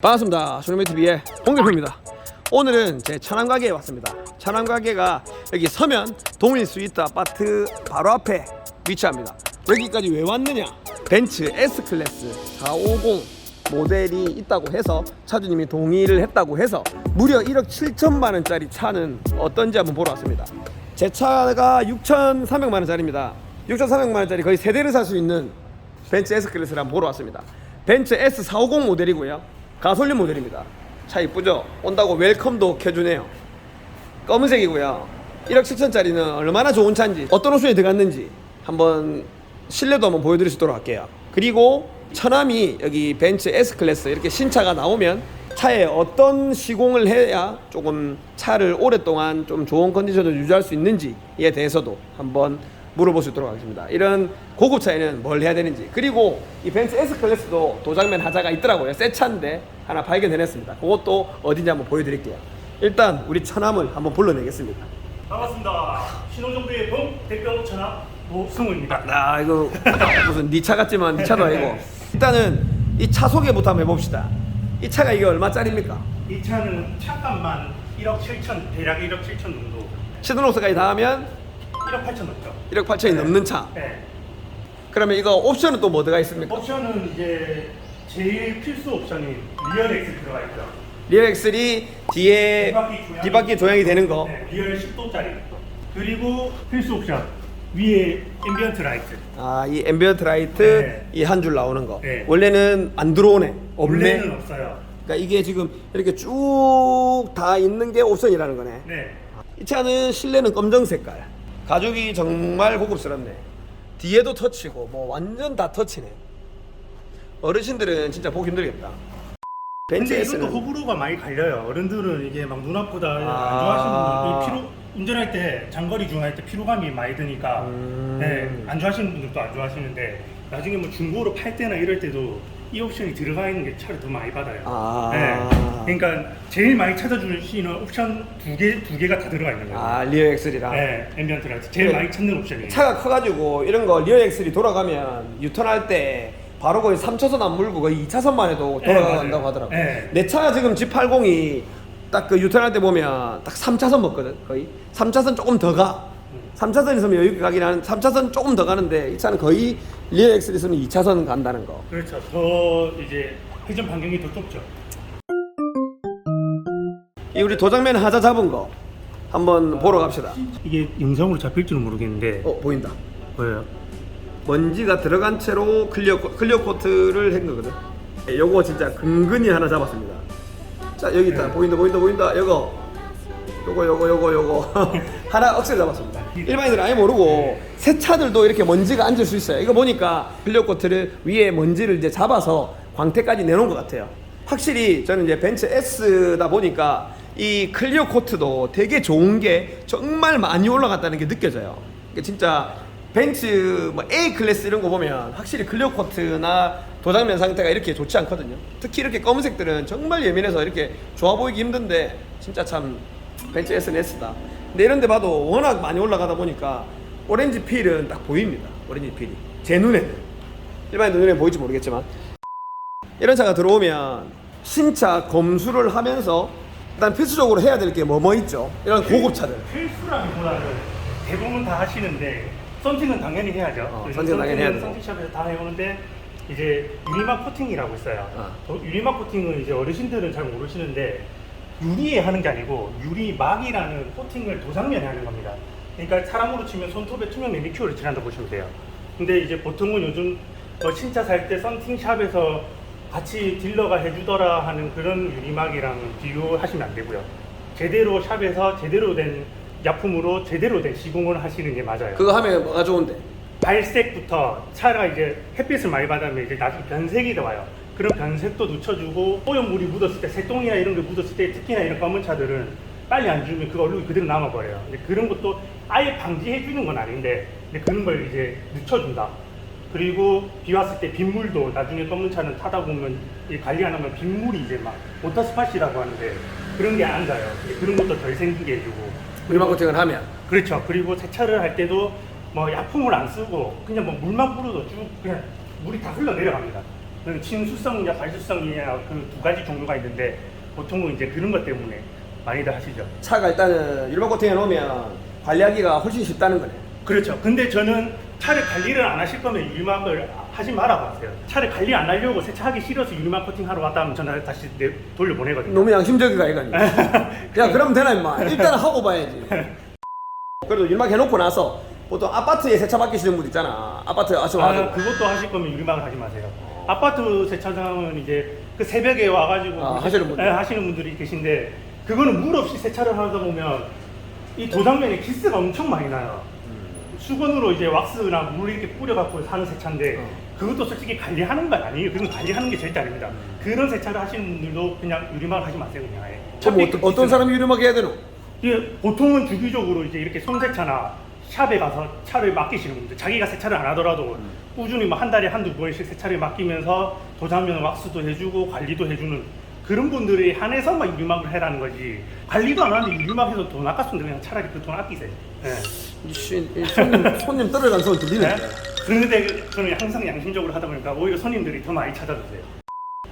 반갑습니다. 쇼노미TV의 홍길표입니다. 오늘은 제 천안 가게에 왔습니다. 천안 가게가 여기 서면 동일 스위트 아파트 바로 앞에 위치합니다. 여기까지 왜 왔느냐? 벤츠 S 클래스 450 모델이 있다고 해서 차주님이 동의를 했다고 해서 무려 1억 7천만 원짜리 차는 어떤지 한번 보러 왔습니다. 제 차가 6,300만 원짜리입니다. 6,300만 원짜리 거의 세 대를 살 수 있는 벤츠 S 클래스를 한번 보러 왔습니다. 벤츠 S450 모델이고요. 가솔린 모델입니다. 차 이쁘죠? 온다고 웰컴도 켜주네요. 검은색이고요. 1억 7천짜리는 얼마나 좋은 차인지 어떤 옵션이 들어갔는지 한번 실내도 한번 보여드릴 수 있도록 할게요. 그리고 처남이 여기 벤츠 S 클래스 이렇게 신차가 나오면 차에 어떤 시공을 해야 조금 차를 오랫동안 좀 좋은 컨디션을 유지할 수 있는지에 대해서도 한번 물어볼 수 있도록 하겠습니다. 이런 고급 차에는 뭘 해야 되는지 그리고 이 벤츠 S 클래스도 도장면 하자가 있더라고요. 새 차인데 하나 발견해냈습니다. 그것도 어딘지 한번 보여드릴게요. 일단 우리 처남을 한번 불러내겠습니다. 반갑습니다. 신호정비의 봉 대표 천하 노승우입니다. 아 이거 무슨 네차 같지만 네 차도 아니고 일단은 이 차 소개부터 한번 해봅시다. 이 차가 이게 얼마짜리입니까? 이 차는 차값만 1억 7천, 대략 1억 7천 정도. 시드노스까지 다 하면 1억 8천 넘죠. 1억 8천이 넘는 차. 네. 그러면 이거 옵션은 또뭐 들어가 있습니까? 옵션은 이제 제일 필수 옵션인 리얼 X 들어가 있죠. 리어 엑셀이 뒤에 뒷바퀴 조향이- 뒷바퀴 조향이 되는 거. 네, 리얼 10도짜리. 그리고 필수 옵션 위에 앰비언트 라이트. 아, 이 앰비언트 라이트 네. 이 한 줄 나오는 거. 네. 원래는 안 들어오네. 없네. 원래는 없어요. 그러니까 이게 지금 이렇게 쭉 다 있는 게 옵션이라는 거네. 네. 이 차는 실내는 검정 색깔. 가죽이 정말 고급스럽네. 뒤에도 터치고 뭐 완전 다 터치네. 어르신들은 진짜 보기 힘들겠다. 벤츠 근데 이것도 S는 호불호가 많이 갈려요. 어른들은 이게 막 눈앞보다 안 아. 좋아하시는 분들, 이 피로 운전할 때 장거리 중할 때 피로감이 많이 드니까 음. 네, 안 좋아하시는 분들도 안 좋아하시는데 나중에 뭐 중고로 팔 때나 이럴 때도 이 옵션이 들어가 있는 게 차를 더 많이 받아요. 아. 네, 그러니까 제일 많이 찾아주시는 옵션 두 개 두 개가 다 들어가 있는 거예요. 아 리어 엑셀이랑 네, 앰비언트 라이트 제일 그래. 많이 찾는 옵션이에요. 차가 커가지고 이런 거 리어 엑셀이 돌아가면 유턴할 때 바로 거의 3차선 안 물고 거의 2차선만 해도 네, 돌아간다고 맞아요. 하더라고. 네. 내 차가 지금 G80이 딱 그 유턴할 때 보면 딱 3차선 먹거든 거의 3차선 조금 더 가. 3차선 있으면 여유 있게 가긴 하는 3차선 조금 더 가는데 이 차는 거의 리어 있으면 2차선 간다는 거. 그렇죠. 더 이제 회전 반경이 더 좁죠. 이 우리 도장면 하자 잡은 거 한번 보러 갑시다. 이게 영상으로 잡힐 줄은 모르겠는데 어 보인다. 보여요? 먼지가 들어간 채로 클리어 코- 클리어 코트를 한 거거든. 예, 요거 진짜 근근히 하나 잡았습니다. 자 여기 있다 보인다 보인다 보인다 요거 요거 요거 요거 요거 하나 억세로 잡았습니다. 일반인들 아예 모르고 새 차들도 이렇게 먼지가 앉을 수 있어요. 이거 보니까 클리어 코트를 위에 먼지를 이제 잡아서 광택까지 내놓은 것 같아요. 확실히 저는 이제 벤츠 S다 보니까 이 클리어 코트도 되게 좋은 게 정말 많이 올라갔다는 게 느껴져요. 이게 진짜 벤츠 뭐 A 클래스 이런 거 보면 확실히 클리어 코트나 도장면 상태가 이렇게 좋지 않거든요. 특히 이렇게 검은색들은 정말 예민해서 이렇게 좋아 보이기 힘든데 진짜 참 벤츠 S는 S다. 근데 이런 데 봐도 워낙 많이 올라가다 보니까 오렌지 필은 딱 보입니다. 오렌지 필이. 제 눈에는. 일반인 눈에 보일지 모르겠지만 이런 차가 들어오면 신차 검수를 하면서 일단 필수적으로 해야 될 게 뭐 뭐 있죠. 이런 고급차들. 필수라기보다는 대부분 다 하시는데 썬팅은 당연히 해야죠. 어, 썬팅은 당연히 해야 되고. 썬팅샵에서 다 해오는데 이제 유리막 코팅이라고 있어요. 어. 어, 유리막 코팅은 이제 어르신들은 잘 모르시는데 유리에 하는 게 아니고 유리막이라는 코팅을 도장면에 하는 겁니다. 그러니까 사람으로 치면 손톱에 투명 매니큐어를 칠한다 보시면 돼요. 근데 이제 보통은 요즘 뭐 신차 살 때 썬팅샵에서 같이 딜러가 해주더라 하는 그런 유리막이랑 비교하시면 안 되고요. 제대로 샵에서 제대로 된 약품으로 제대로 된 시공을 하시는 게 맞아요. 그거 하면 뭐가 좋은데? 발색부터 차가 이제 햇빛을 많이 받으면 이제 나중에 변색이 나와요. 그런 변색도 늦춰주고 오염물이 묻었을 때 새똥이나 이런 게 묻었을 때 특히나 이런 검은 차들은 빨리 안 주면 그 얼룩이 그대로 남아버려요. 근데 그런 것도 아예 방지해 주는 건 아닌데 근데 그런 걸 이제 늦춰준다. 그리고 비 왔을 때 빗물도 나중에 검은 차는 타다 보면 이 관리 안 하면 빗물이 이제 막 워터 스팟이라고 하는데 그런 게 안 가요. 그런 것도 덜 생기게 해주고 우리만 코팅을 하면 그렇죠. 그리고 세차를 할 때도 뭐 약품을 안 쓰고 그냥 뭐 물만 뿌려도 쭉 그냥 물이 다 흘러 내려갑니다. 그 친수성이냐 발수성이냐 그 두 가지 종류가 있는데 보통은 이제 그런 것 때문에 많이들 하시죠. 차가 일단은 유리막 코팅 해 놓으면 관리하기가 훨씬 쉽다는 거네. 그렇죠. 근데 저는 차를 관리를 안 하실 거면 유리막을 하지 말아봤어요. 차를 관리 안 하려고 세차하기 싫어서 유리막 코팅 하러 왔다 하면 저는 다시 내, 돌려보내거든요. 너무 양심적이가 이거니. 야 그럼 되나 임마. 일단 하고 봐야지. 그래도 유리막 해놓고 나서 보통 아파트에 세차 맡기시는 분 있잖아. 아파트 아시고 아. 그것도 하실 거면 유리막을 하지 마세요. 아파트 세차장은 이제 그 새벽에 와가지고 아, 그 하시는 세- 분들. 네, 하시는 분들이 계신데 그거는 물 없이 세차를 하다 보면 이 도장면에 기스가 엄청 많이 나요. 수건으로 이제 왁스나 물 이렇게 뿌려갖고 하는 세차인데 어. 그것도 솔직히 관리하는 건 아니에요. 그건 관리하는 게 절대 아닙니다. 그런 세차를 하시는 분들도 그냥 유리막 하지 마세요. 그냥 아예. 그럼 어떤, 어떤 사람이 유리막 해야 되노? 이게 보통은 주기적으로 이제 이렇게 손세차나 샵에 가서 차를 맡기시는 분들 자기가 세차를 안 하더라도 꾸준히 뭐 한 달에 한두 번씩 세차를 맡기면서 도장면 왁스도 해주고 관리도 해주는 그런 분들이 한해서만 유리막을 해라는 거지 관리도 안 하는데 유리막해서 돈 아깝으면 그냥 차라리 그 돈 아끼세요 예. 이 씨, 이 손님, 손님 떨어간 소리 네? 들리는데. 그런데 그- 저는 항상 양심적으로 하다 보니까 오히려 손님들이 더 많이 찾아주세요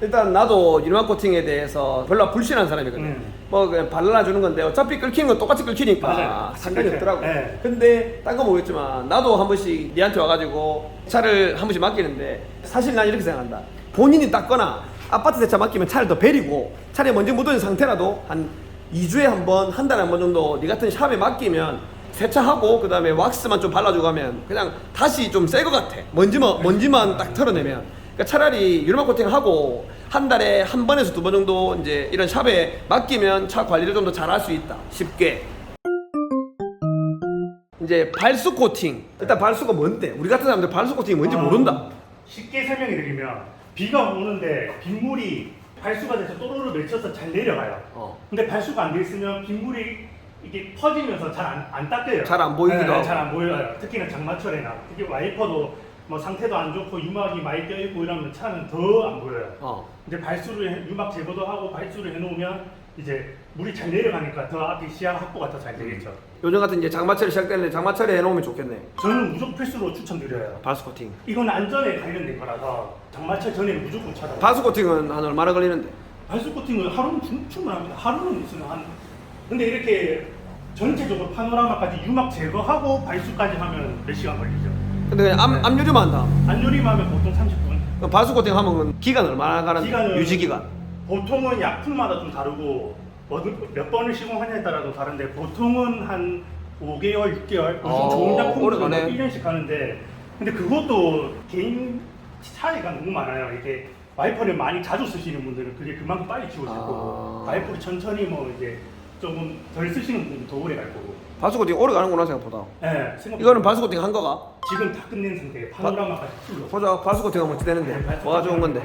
일단 나도 유리막 코팅에 대해서 별로 불신한 사람이거든. 음. 뭐 그냥 발라주는 건데 어차피 끓이는 건 똑같이 끓이니까 맞아요. 상관이 그렇죠. 없더라고. 네. 근데 딴 거 모르겠지만 나도 한 번씩 니한테 와가지고 차를 한 번씩 맡기는데 사실 난 이렇게 생각한다. 본인이 닦거나 아파트 세차 맡기면 차를 더 베리고 차에 먼지 묻은 상태라도 한 2주에 한 번, 한 달에 한 번 정도 니 같은 샵에 맡기면 세차하고 그 다음에 왁스만 좀 발라주고 하면 그냥 다시 좀 새 것 같아. 먼지만, 먼지만 딱 털어내면. 그러니까 차라리 유리막 코팅을 하고 한 달에 한 번에서 두 번 정도 이제 이런 샵에 맡기면 차 관리를 좀 더 잘할 수 있다. 쉽게. 이제 발수 코팅. 일단 발수가 뭔데? 우리 같은 사람들 발수 코팅이 뭔지 어, 모른다. 쉽게 설명해 드리면 비가 오는데 빗물이 발수가 돼서 또로로 맺혀서 잘 내려가요. 어. 근데 발수가 안 돼 있으면 빗물이 이게 퍼지면서 잘 안 안 닦여요. 잘 안 보이기도 하고. 잘 안 보여요. 특히나 장마철에나 특히 와이퍼도 뭐 상태도 안 좋고 유막이 많이 껴 있고 이러면 차는 더 안 보여요. 어. 이제 발수를 해- 유막 제거도 하고 발수를 해놓으면 이제 물이 잘 내려가니까 더 앞에 시야 확보가 더 잘 되겠죠. 요즘 같은 이제 장마철이 시작되는데 장마철에 해놓으면 좋겠네. 저는 무조건 필수로 추천드려요. 발수 코팅. 이건 안전에 관련된 거라서 장마철 전에는 무조건 찾아. 발수 코팅은 한 얼마나 걸리는데? 발수 코팅은 하루는 충- 충분합니다. 하루는 있으면 한. 근데 이렇게 전체적으로 파노라마까지 유막 제거하고 발수까지 하면 몇 시간 걸리죠? 근데 그냥 암, 암유리만 한다. 안유리하면 보통 30분. 그럼 발수 코팅 하면 기간 얼마나 가는데? 기간은 유지 기간. 보통은 약품마다 좀 다르고 어느- 몇 번을 시공하냐에 따라도 다른데 보통은 한 5개월, 6개월 요즘 어, 좋은 약품은 오래가네. 1년씩 하는데 근데 그것도 개인 차이가 너무 많아요. 이게 와이퍼를 많이 자주 쓰시는 분들은 그게 그만큼 빨리 지워질 아. 와이퍼를 천천히 뭐 이제 조금 덜 쓰시는 분들은 더 오래 갈 거고 발수 코팅 오래 가는구나 생각보다. 네, 생각보다 이거는 발수 코팅 한 거가? 지금 다 끝낸 상태에 파노라마까지 풀로 보자 발수 코팅 하면 어찌 되는데? 뭐가 좋은 건데?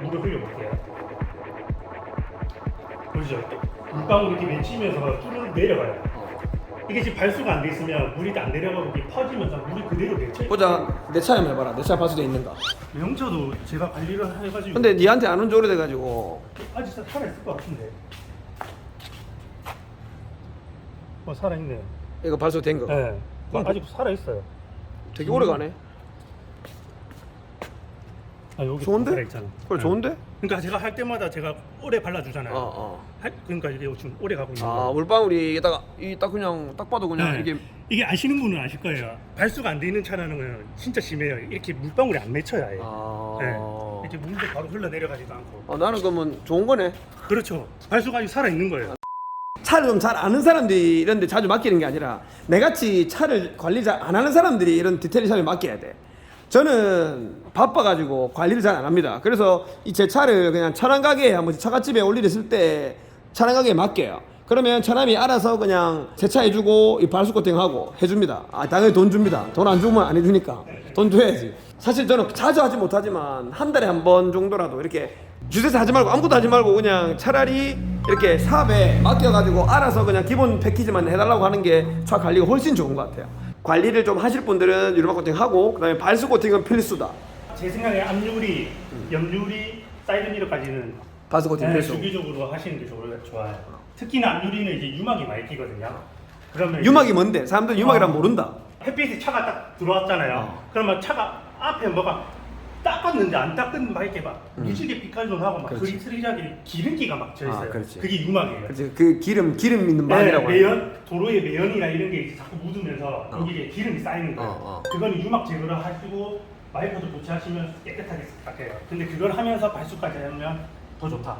물을 흘려볼게요. 보이죠? 물방울 이렇게 맺히면서 쭈르륵 내려가요. 이게 지금 발수가 안 돼 있으면 물이 안 내려가고 이게 퍼지면서 물이 그대로 있어요. 보자 내 차에 한번 해봐라. 내 차에 발수돼 있는가? 영차도 제가 관리를 해가지고 근데 니한테 안 온 지 오래돼가지고 아직 사- 살아있을 것 같은데. 어 살아있네. 이거 발수 된 거. 네. 어, 아직 살아있어요. 되게 오래 가네. 아 여기 좋은데? 살아있잖아. 그래 네. 좋은데? 그러니까 제가 할 때마다 제가 오래 발라주잖아요. 어 어. 할- 그러니까 이게 지금 오래 가고 있는 아 거예요. 물방울이 이따가 이딱 그냥 딱 봐도 그냥 네. 이게 이게 아시는 분은 아실 거예요. 발수가 안 돼 있는 차라는 건 진짜 심해요. 이렇게 물방울이 안 맺혀요. 아예. 아. 네. 이렇게 물도 바로 흘러 내려가지도 않고. 아, 나는 그러면 좋은 거네. 그렇죠. 발수가 아직 살아 있는 거예요. 차를 좀 잘 아는 사람들이 이런 데 자주 맡기는 게 아니라 내같이 차를 관리 잘 안 하는 사람들이 이런 디테일 샵에 맡겨야 돼. 저는 바빠가지고 관리를 잘 안 합니다. 그래서 이 제 차를 그냥 차량 가게에 한 번씩 차가집에 올 일이 있을 때 차량 가게에 맡겨요. 그러면 차남이 알아서 그냥 세차해주고 이 발수 코팅하고 해줍니다. 아 당연히 돈 줍니다. 돈 안 주면 안 해주니까 돈 줘야지. 사실 저는 자주 하지 못하지만 한 달에 한 번 정도라도 이렇게 주세서 하지 말고 아무것도 하지 말고 그냥 차라리 이렇게 사업에 맡겨가지고 알아서 그냥 기본 패키지만 해달라고 하는 게 차 관리가 훨씬 좋은 것 같아요. 관리를 좀 하실 분들은 유리막 코팅 하고 그다음에 발수 코팅은 필수다. 제 생각에 앞유리, 옆유리, 사이드 미러까지는 발수 코팅 네, 필수. 주기적으로 하시는 게 좋- 좋아요. 특히나 앞유리는 이제 유막이 많이 끼거든요. 그러면 이제 유막이 뭔데? 사람들 은 유막이란 어. 모른다. 햇빛이 차가 딱 들어왔잖아요. 어. 그러면 차가 앞에 뭐가 닦았는데 안 닦은 막 이렇게 막 무지개 빛깔존하고 막 음. 그렇지. 그리스리하게 기름기가 막져 아, 있어요. 그렇지. 그게 유막이에요. 그렇지. 그 기름 기름 있는 네, 말이라고. 하는 매연 도로에 매연이나 이런 게 이제 자꾸 묻으면서 어. 여기에 기름이 쌓이는 거예요. 어, 어. 그거는 유막 제거를 하시고 와이퍼도 교체하시면 깨끗하게 닦여요. 근데 그걸 하면서 발수까지 하면 더 좋다.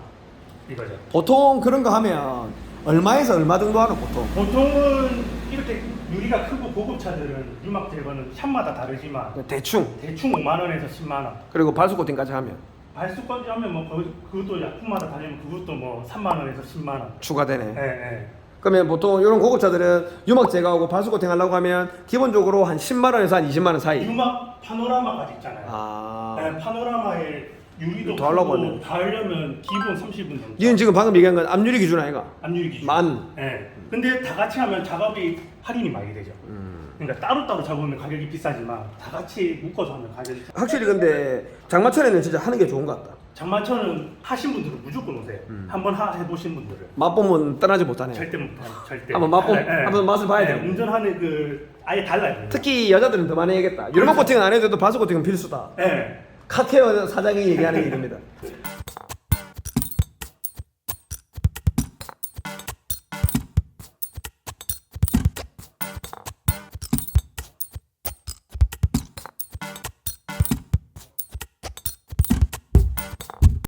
이거죠. 보통 그런 거 하면 얼마에서 얼마 정도 하는 보통? 보통은 이렇게 유리가 크고 고급 차들은 유막 제거는 샵마다 다르지만 대충. 대충 5만 원에서 10만 원. 그리고 발수 코팅까지 하면 발수까지 하면 뭐 거의 그것도 약품마다 다르면 그것도 뭐 3만 원에서 10만 원. 추가되네. 예, 예. 그러면 보통 이런 고급차들은 유막 제거하고 발수 코팅 하려고 하면 기본적으로 한 10만 원에서 한 20만 원 사이. 유막 파노라마까지 있잖아요. 아. 네, 파노라마에 유리도 더 하려고 하네. 다 하려면 기본 30분 정도. 이건 지금 방금 얘기한 건 압유리 기준 아이가? 압유리 기준. 만. 예. 근데 다 같이 하면 작업이 할인이 많이 되죠. 음. 그러니까 따로따로 잡으면 가격이 비싸지만 다 같이 묶어서 하면 가격이 확실히 근데 장마철에는 진짜 하는 게 좋은 것 같다. 장마철은 하신 분들은 무조건 오세요. 음. 한번 하 해보신 분들은 맛보면 떠나지 못하네. 절대 못 해요. 절대. 한번 맛보- 예, 예. 한번 맛을 봐야 예, 돼요. 운전하는 그 아예 달라요. 특히 여자들은 더 많이 해야겠다. 유럽 코팅은 안 해도 발수 코팅은 필수다. 예. 카케어 사장이 얘기하는 얘기입니다.